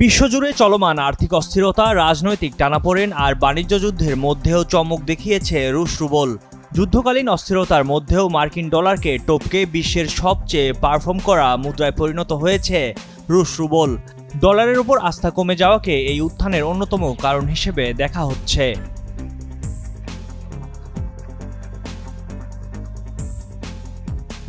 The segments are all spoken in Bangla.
বিশ্বজুড়ে চলমান আর্থিক অস্থিরতা, রাজনৈতিক টানাপোড়েন আর বাণিজ্য যুদ্ধের মধ্যেও চমক দেখিয়েছে রুশ রুবল। যুদ্ধকালীন অস্থিরতার মধ্যেও মার্কিন ডলারকে টপকে বিশ্বের সবচেয়ে পারফর্ম করা মুদ্রায় পরিণত হয়েছে রুশ রুবল। ডলারের উপর আস্থা কমে যাওয়াকে এই উত্থানের অন্যতম কারণ হিসেবে দেখা হচ্ছে।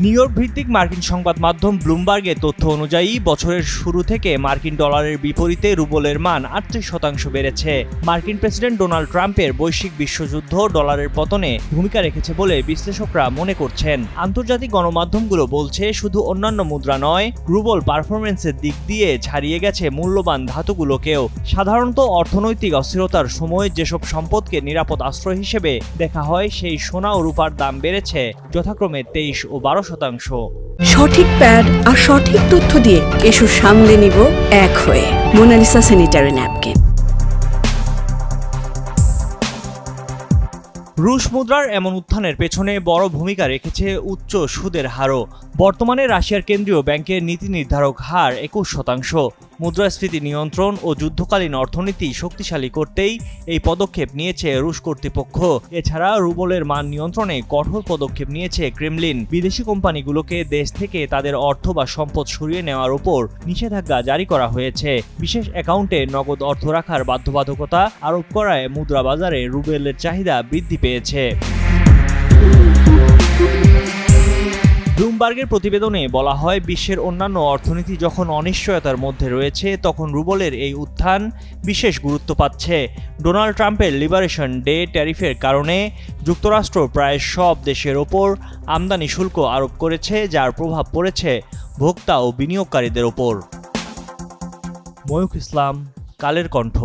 নিউ ইয়র্ক ভিত্তিক মার্কিন সংবাদ মাধ্যম ব্লুমবার্গের তথ্য অনুযায়ী, বছরের শুরু থেকে মার্কিন ডলারের বিপরীতে রুবলের মান আটত্রিশ শতাংশ বেড়েছে। মার্কিন প্রেসিডেন্ট ডোনাল্ড ট্রাম্পের বৈশ্বিক বিশ্বযুদ্ধ ডলারের পতনে ভূমিকা রেখেছে বলে বিশ্লেষকরা মনে করছেন। আন্তর্জাতিক গণমাধ্যমগুলো বলছে, শুধু অন্যান্য মুদ্রা নয়, রুবল পারফরমেন্সের দিক দিয়ে ছাড়িয়ে গেছে মূল্যবান ধাতুগুলোকেও। সাধারণত অর্থনৈতিক অস্থিরতার সময় যেসব সম্পদকে নিরাপদ আশ্রয় হিসেবে দেখা হয়, সেই সোনা ও রূপার দাম বেড়েছে। যথাক্রমে তেইশ ও বারো শতাংশ। সঠিক প্যাড আর সঠিক তথ্য দিয়ে কেশু সামলে নিব এক হয়ে মোনালিসা স্যানিটারি ন্যাপকিন। রুশ মুদ্রার এমন উত্থানের পেছনে বড় ভূমিকা রেখেছে উচ্চ সুদের হারও। বর্তমানে রাশিয়ার কেন্দ্রীয় ব্যাংকের নীতি নির্ধারক হার একুশ শতাংশ। মুদ্রাস্ফীতি নিয়ন্ত্রণ ও যুদ্ধকালীন অর্থনীতি শক্তিশালী করতেই এই পদক্ষেপ নিয়েছে রুশ কর্তৃপক্ষ। এছাড়া রুবলের মান নিয়ন্ত্রণে কঠোর পদক্ষেপ নিয়েছে ক্রেমলিন। বিদেশি কোম্পানিগুলোকে দেশ থেকে তাদের অর্থ বা সম্পদ সরিয়ে নেওয়ার উপর নিষেধাজ্ঞা জারি করা হয়েছে। বিশেষ অ্যাকাউন্টে নগদ অর্থ রাখার বাধ্যবাধকতা আরোপ করায় মুদ্রা বাজারে রুবেলের চাহিদা বৃদ্ধি পেয়েছে। ব্লুমবার্গের প্রতিবেদনে বলা হয়, বিশ্বের অন্যান্য অর্থনীতি যখন অনিশ্চয়তার মধ্যে রয়েছে, তখন রুবলের এই উত্থান বিশেষ গুরুত্ব পাচ্ছে। ডোনাল্ড ট্রাম্পের লিবারেশন ডে ট্যারিফের কারণে যুক্তরাষ্ট্র প্রায় সব দেশের ওপর আমদানি শুল্ক আরোপ করেছে, যার প্রভাব পড়েছে ভোক্তা ও বিনিয়োগকারীদের ওপর। ময়ূখ ইসলাম, কালের কণ্ঠ।